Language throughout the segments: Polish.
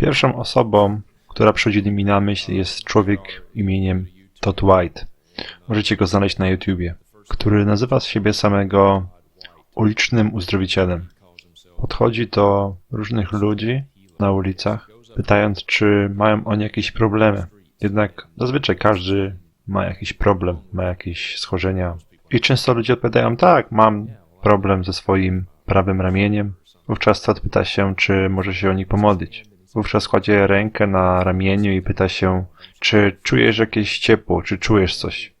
Pierwszą osobą, która przychodzi mi na myśl jest człowiek imieniem Todd White. Możecie go znaleźć na YouTubie, który nazywa siebie samego ulicznym uzdrowicielem. Podchodzi do różnych ludzi na ulicach, pytając, czy mają oni jakieś problemy. Jednak zazwyczaj każdy ma jakiś problem, ma jakieś schorzenia. I często ludzie odpowiadają, tak, mam problem ze swoim prawym ramieniem. Wówczas Todd pyta się, czy może się o nich pomodlić. Wówczas kładzie rękę na ramieniu i pyta się, czy czujesz jakieś ciepło, czy czujesz coś.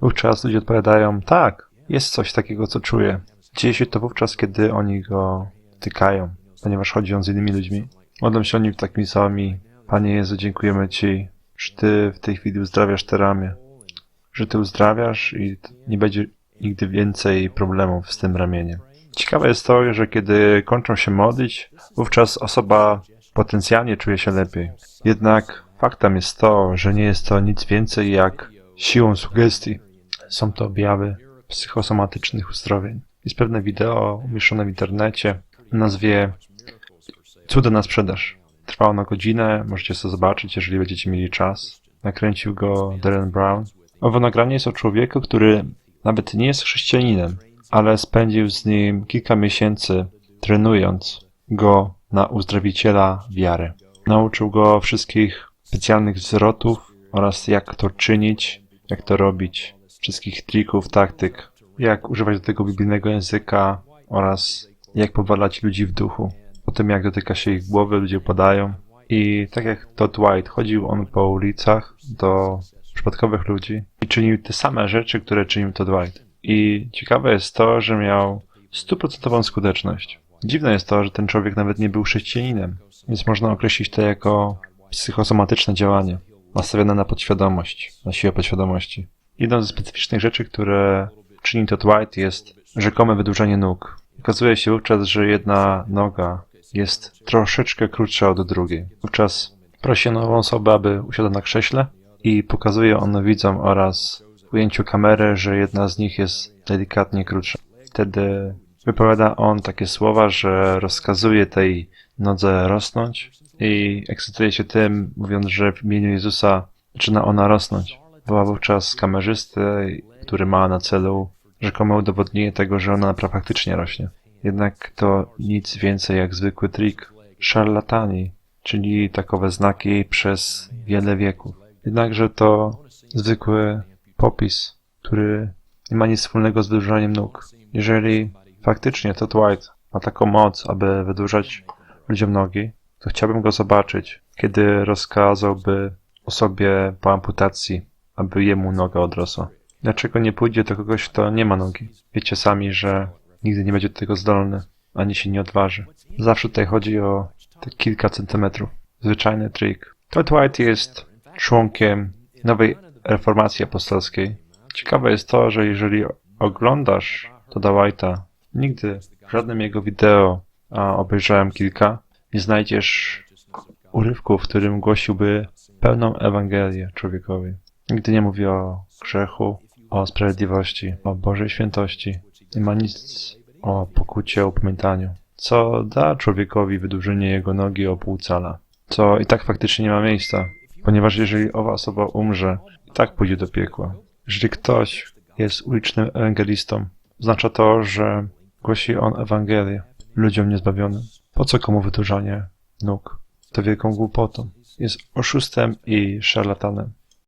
Wówczas ludzie odpowiadają, tak, jest coś takiego, co czuję. Dzieje się to wówczas, kiedy oni go tykają, ponieważ chodzi on z innymi ludźmi. Modlą się oni takimi słowami, Panie Jezu, dziękujemy Ci, że Ty w tej chwili uzdrawiasz te ramię, że Ty uzdrawiasz i nie będzie nigdy więcej problemów z tym ramieniem. Ciekawe jest to, że kiedy kończą się modlić, wówczas osoba potencjalnie czuje się lepiej. Jednak faktem jest to, że nie jest to nic więcej jak siłą sugestii. Są to objawy psychosomatycznych uzdrowień. Jest pewne wideo umieszczone w internecie o nazwie Cuda na sprzedaż. Trwa ono godzinę, możecie sobie zobaczyć, jeżeli będziecie mieli czas. Nakręcił go Darren Brown. Owo nagranie jest o człowieku, który nawet nie jest chrześcijaninem, ale spędził z nim kilka miesięcy trenując go na uzdrowiciela wiary. Nauczył go wszystkich specjalnych zwrotów oraz jak to czynić, jak to robić, wszystkich trików, taktyk, jak używać do tego biblijnego języka oraz jak powalać ludzi w duchu. Po tym jak dotyka się ich głowy, ludzie padają. I tak jak Todd White, chodził on po ulicach do przypadkowych ludzi i czynił te same rzeczy, które czynił Todd White. I ciekawe jest to, że miał stuprocentową skuteczność. Dziwne jest to, że ten człowiek nawet nie był chrześcijaninem, więc można określić to jako psychosomatyczne działanie, nastawione na podświadomość, na siłę podświadomości. Jedną ze specyficznych rzeczy, które czyni Todd White jest rzekome wydłużenie nóg. Okazuje się wówczas, że jedna noga jest troszeczkę krótsza od drugiej. Wówczas prosi nową osobę, aby usiadła na krześle i pokazuje on widzom oraz w ujęciu kamery, że jedna z nich jest delikatnie krótsza. Wtedy wypowiada on takie słowa, że rozkazuje tej nodze rosnąć i ekscytuje się tym, mówiąc, że w imieniu Jezusa zaczyna ona rosnąć. Woła wówczas kamerzystę, który ma na celu rzekome udowodnienie tego, że ona faktycznie rośnie. Jednak to nic więcej jak zwykły trik szarlatani, czyli takowe znaki przez wiele wieków. Jednakże to zwykły popis, który nie ma nic wspólnego z wydłużaniem nóg. Jeżeli faktycznie Todd White ma taką moc, aby wydłużać ludziom nogi, to chciałbym go zobaczyć, kiedy rozkazałby osobie po amputacji, aby jemu noga odrosła. Dlaczego nie pójdzie do kogoś, kto nie ma nogi? Wiecie sami, że nigdy nie będzie do tego zdolny, ani się nie odważy. Zawsze tutaj chodzi o te kilka centymetrów. Zwyczajny trik. Todd White jest członkiem nowej reformacji apostolskiej. Ciekawe jest to, że jeżeli oglądasz Todda White'a, nigdy w żadnym jego wideo, a obejrzałem kilka, nie znajdziesz urywku, w którym głosiłby pełną Ewangelię człowiekowi. Nigdy nie mówi o grzechu, o sprawiedliwości, o Bożej świętości. Nie ma nic o pokucie, o upamiętaniu. Co da człowiekowi wydłużenie jego nogi o pół cala. Co i tak faktycznie nie ma miejsca, ponieważ jeżeli owa osoba umrze, i tak pójdzie do piekła. Jeżeli ktoś jest ulicznym ewangelistą, oznacza to, że głosi on Ewangelię ludziom niezbawionym. Po co komu wydłużanie nóg? To wielką głupotą. Jest oszustem i szarlatanem.